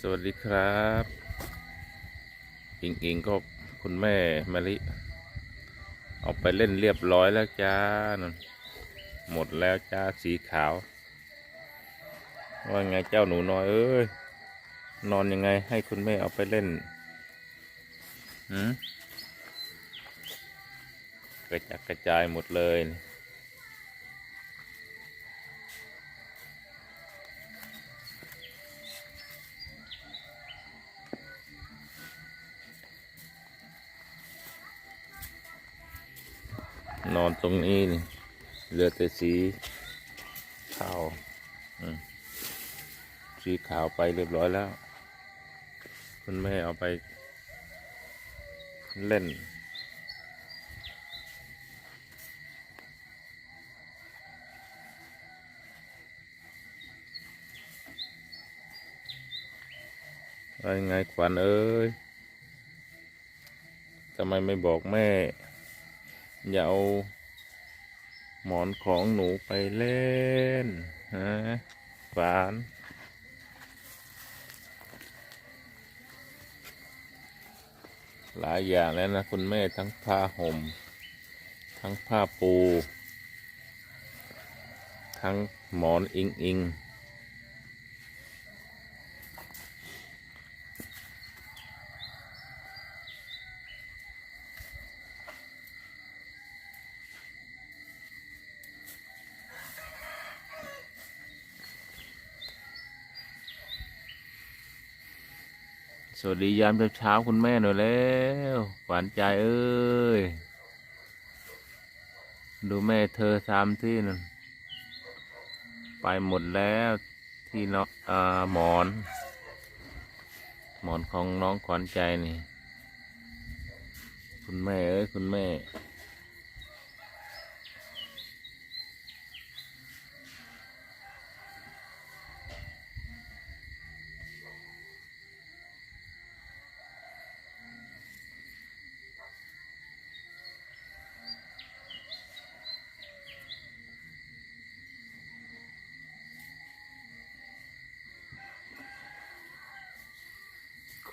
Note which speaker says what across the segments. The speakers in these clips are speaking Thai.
Speaker 1: สวัสดีครับอิงอิงก็คุณแม่มะลิ เอาไปเล่นเรียบร้อยแล้วจ้านนหมดแล้วจ้าสีขาว ว่าไงเจ้าหนูน้อยเอ้ย นอนยังไงให้คุณแม่เอาไปเล่นหืมกระจัดกระจายหมดเลย รงนี้นี่เหลือแต่สีขาวสีขาวไปเรียบร้อยแล้ว คุณแม่เอาไป เล่นว่ายังไงขวัญเอ้ยทำไมไม่บอกแม่ อย่าเอา หมอนของหนูไปเล่นฮะหวานหลายอย่างแล้วนะ คุณแม่ทั้งผ้าห่ม ทั้งผ้าปู ทั้งหมอนอิงอิง วัสดียามเช้าๆคุณแม่หน่อยแล้วหวานใจเอ้ย ดูแม่เธอทำที่นั่นไปหมดแล้วที่นออ่าหมอน หมอนของน้องขวัญใจนี่ คุณแม่เอ้ยคุณแม่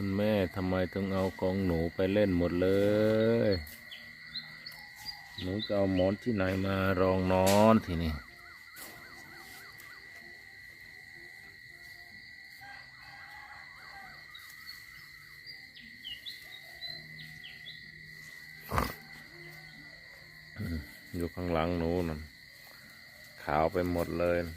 Speaker 1: คุณแม่ทำไมต้องเอาของหนูไปเล่นหมดเลย หนูจะเอาหมอนที่ไหนมารองนอนทีนี้อยู่ข้างหลังหนูนั่นขาวไปหมดเลยน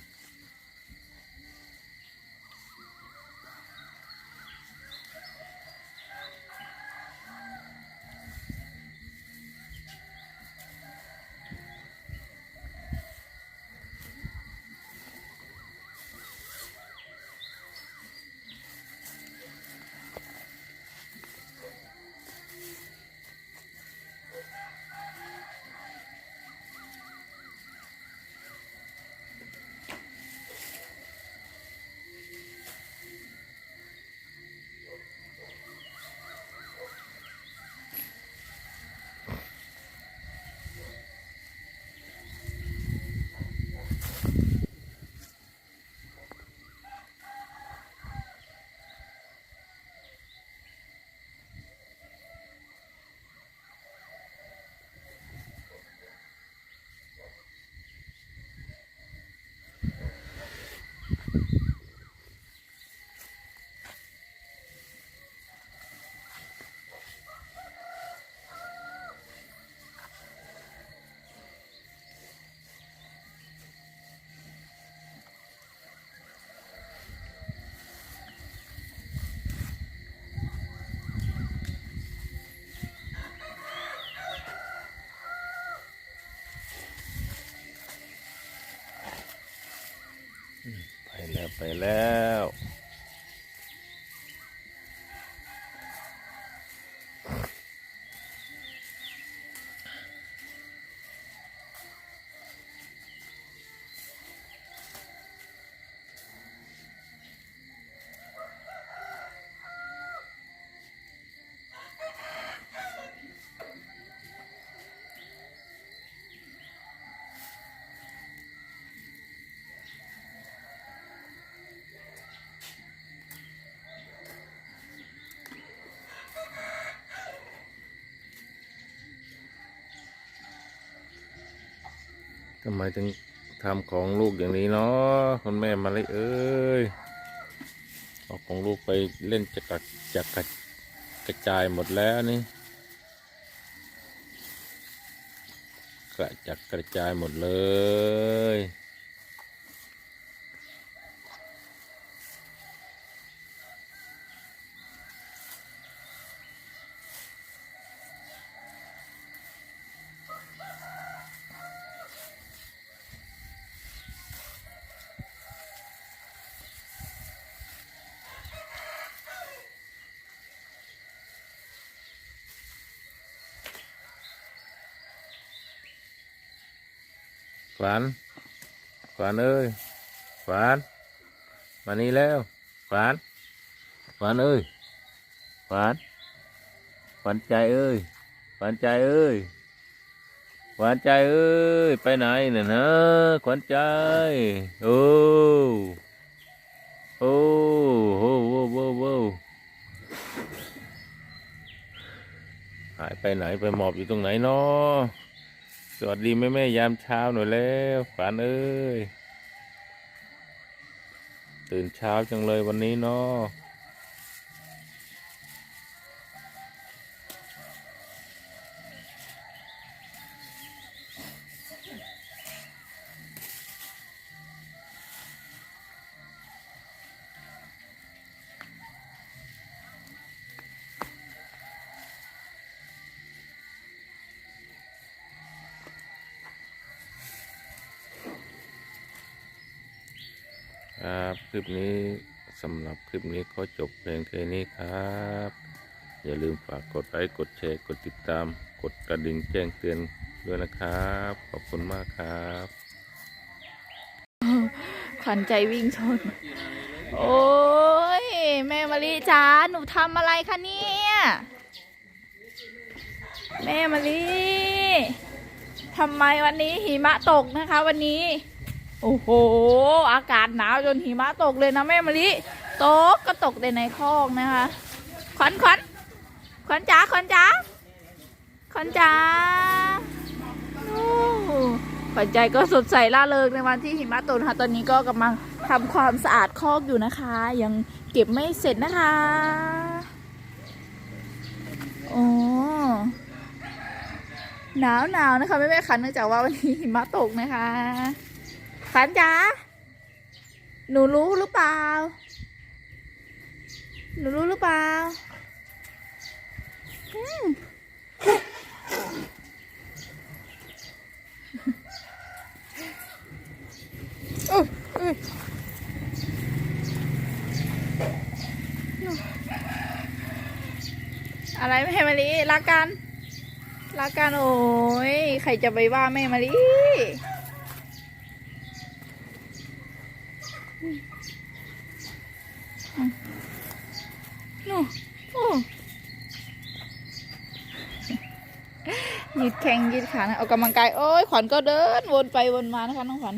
Speaker 1: ะ ไป แล้ว ทำไมถึงทำของลูกอย่างนี้เนาะคุณแม่มาเลยเอ้ยเอาของลูกไปเล่นจะกระจะกระกระจายหมดแล้วนี่กระจัดกระจายหมดเลย ฝันฝันเอ้ยฝันมานี่แล้วฝันฝันเอ้ยฝันฝันใจเอ้ยฝันใจเอ้ยฝันใจเอ้ยไปไหนเนี่ยนะขวัญใจโอ้โอ้โหโว้โว้โว้หายไปไหนไปหมอบอยู่ตรงไหนเนาะ สวัสดีแม่แม่ยามเช้าหน่อยแล้วฝันเอ้ย ตื่นเช้าจังเลยวันนี้เนาะ ครับ คลิปนี้สำหรับคลิปนี้ก็จบเพียงแค่นี้ครับ อย่าลืมฝากกดไลค์กดแชร์กดติดตาม กดกระดิ่งแจ้งเตือนด้วยนะครับ ขอบคุณมากครับ
Speaker 2: ขวัญใจวิ่งชน โอ้ยแม่มะลิจ้าหนูทำอะไรคะเนี่ยแม่มะลิทำไมวันนี้หิมะตกนะคะวันนี้ โอ้โห อากาศหนาวจนหิมะตกเลยนะแม่มะลิตกก็ตกแต่ในคอกนะคะขวัญขวัญขวัญจ๋าขวัญจ๋าขวัญจ๋าโอ้ปัจจัยก็สดใสล่าเริงในวันที่หิมะตกนะคะตอนนี้ก็กำลังทำความสะอาดคอกอยู่นะคะ ยังเก็บไม่เสร็จนะคะโอ้หนาวหนาวนะคะแม่แม่คันเนื่องจากว่าวันนี้หิมะตกนะคะ ขันจ๋า หนูรู้หรือเปล่า หนูรู้หรือเปล่าอืมอุ๊ยอะไรแม่มะลิรักกัน รักกันโอ้ย ใครจะไปว่าแม่มะลินู่โอ้ ยืดแข้งยืดขานะออกกำลังกายโอ้ยขวัญก็เดินวนไปวนมานะคะน้องขวัญ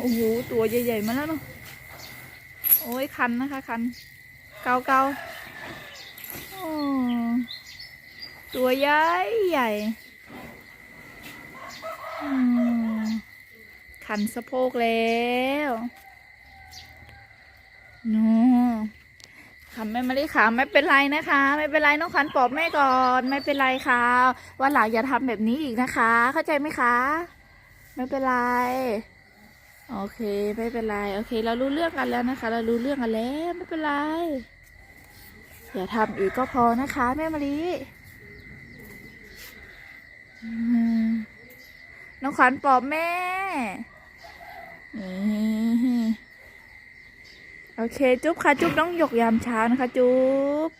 Speaker 2: โอ้โหตัวใหญ่ๆมาแล้วเนาะโอ้ยคันนะคะคัน เกาเกาตัวใหญ่ใหญ่คันสะโพกแล้วนู่ นขำแม่มาได้ขำไม่เป็นไรนะคะ ไม่เป็นไรน้องขวัญปลอบแม่ก่อนไม่เป็นไรค่ะวันหลังอย่าทำแบบนี้อีกนะคะ เข้าใจไหมคะ ไม่เป็นไรโอเคไม่เป็นไรโอเค เรารู้เรื่องกันแล้วนะคะ เรารู้เรื่องกันแล้วไม่เป็นไรอย่าทำอีกก็พอนะคะ แม่มะลิน้องขวัญปลอบแม่ โอเค จุ๊บค่ะ จุ๊บน้องหยกยามเช้านะคะ จุ๊บ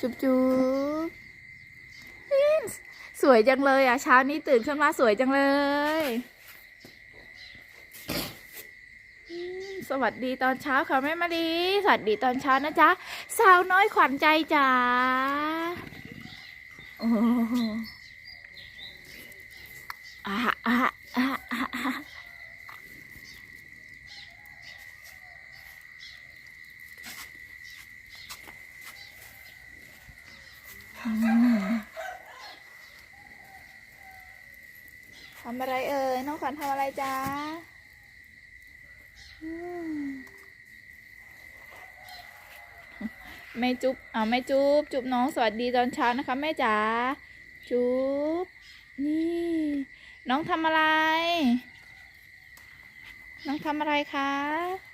Speaker 2: จุ๊บจุ๊บสวยจังเลยอะเช้านี้ตื่นขึ้นมาสวยจังเลย สวัสดีตอนเช้าค่ะแม่มาดีสวัสดีตอนเช้านะจ๊ะ สาวน้อยขวัญใจจ๋าโอ้โหอะอะอะอะอะอืมำอะไร เอ่ยน้องขวัญทำอะไรจ๊ะอืมแม่จุ๊บอ่าแม่จุ๊บจุ๊บน้องสวัสดีตอนเช้านะคะแม่จ๋าจุ๊บนี่ น้องทำอะไร น้องทำอะไรคะ